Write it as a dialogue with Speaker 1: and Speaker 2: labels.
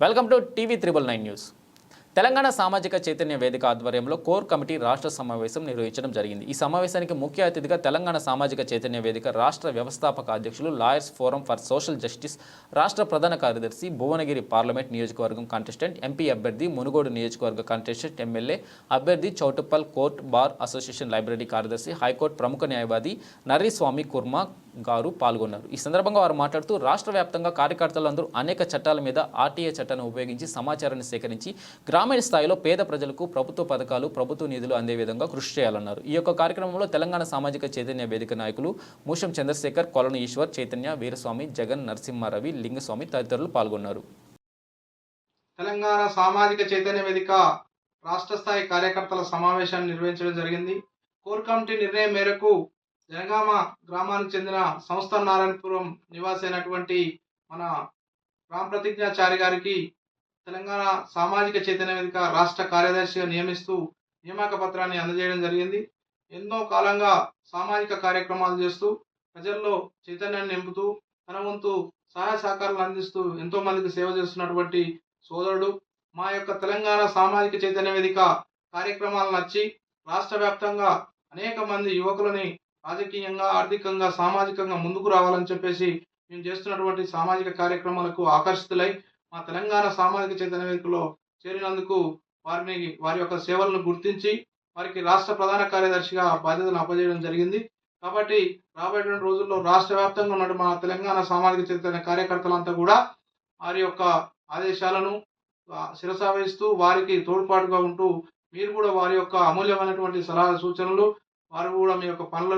Speaker 1: Welcome to TV triple nine news Telangana సామాజిక చైతన్య వేదిక ఆధ్వర్యంలో కోర్ కమిటీ రాష్ట్ర సమావేశం నిర్వహించడం జరిగింది. ఈ సమావేశానికి ముఖ్య అతిథిగా తెలంగాణ సామాజిక చైతన్య వేదిక రాష్ట్ర వ్యవస్థాపక అధ్యక్షులు lawyers forum for social justice రాష్ట్ర ప్రధాన కార్యదర్శి భువనగిరి పార్లమెంట్ నియోజకవర్గం కంటెస్టెంట్ ఎంపీ అభ్యర్థి మునుగోడు నియోజకవర్గ కంటెస్టెంట్ ఎమ్మెల్యే అభ్యర్థి Choutuppal court bar association library కార్యదర్శి హైకోర్టు ప్రముఖ న్యాయవాది నర్రీస్వామి కుర్మా గారు పాల్గొన్నారు. ఈ సందర్భంగా వారు మాట్లాడుతూ రాష్ట్ర వ్యాప్తంగా కార్యకర్తలందరూ అనేక చట్టాల మీద ఆర్టీఏ చట్టాన్ని ఉపయోగించి సమాచారాన్ని సేకరించి గ్రామీణ స్థాయిలో పేద ప్రజలకు ప్రభుత్వ పథకాలు ప్రభుత్వ నిధులు అందే విధంగా కృషి చేయాలన్నారు. ఈ యొక్క కార్యక్రమంలో తెలంగాణ సామాజిక చైతన్య వేదిక నాయకులు మూషం చంద్రశేఖర్ కొలను ఈశ్వర్ చైతన్య వీరస్వామి జగన్ నరసింహారవి లింగస్వామి తదితరులు పాల్గొన్నారు.
Speaker 2: తెలంగాణ సామాజిక చైతన్య వేదిక రాష్ట్ర స్థాయి కార్యకర్తల సమావేశాన్ని నిర్వహించడం జరిగింది. కోర్ కమిటీ నిర్ణయం మేరకు జనగామ గ్రామానికి చెందిన సంస్థ నారాయణపురం నివాసి అయినటువంటి మన రామ్ ప్రతిజ్ఞాచారి గారికి తెలంగాణ సామాజిక చైతన్య వేదిక రాష్ట్ర కార్యదర్శిగా నియమిస్తూ నియామక పత్రాన్ని అందజేయడం జరిగింది. ఎన్నో కాలంగా సామాజిక కార్యక్రమాలు చేస్తూ ప్రజల్లో చైతన్యాన్ని నింపుతూ తన వంతు సహాయ సహకారాలు అందిస్తూ ఎంతో మందికి సేవ చేస్తున్నటువంటి సోదరుడు. మా యొక్క తెలంగాణ సామాజిక చైతన్య వేదిక కార్యక్రమాలు నచ్చి రాష్ట్ర వ్యాప్తంగా అనేక మంది యువకులని రాజకీయంగా ఆర్థికంగా సామాజికంగా ముందుకు రావాలని చెప్పేసి మేము చేస్తున్నటువంటి సామాజిక కార్యక్రమాలకు ఆకర్షితులై మా తెలంగాణ సామాజిక చైతన్య వేదికలో చేరినందుకు వారిని వారి యొక్క సేవలను గుర్తించి వారికి రాష్ట్ర ప్రధాన కార్యదర్శిగా బాధ్యతను అప్పజేయడం జరిగింది. కాబట్టి రాబోయేటువంటి రోజుల్లో రాష్ట్ర వ్యాప్తంగా ఉన్న మా తెలంగాణ సామాజిక చైతన్య కార్యకర్తలంతా కూడా వారి యొక్క ఆదేశాలను శిరసావేస్తూ వారికి తోడ్పాటుగా ఉంటూ మీరు కూడా వారి యొక్క అమూల్యమైనటువంటి సలహా సూచనలు వారు కూడా మీ యొక్క పనులను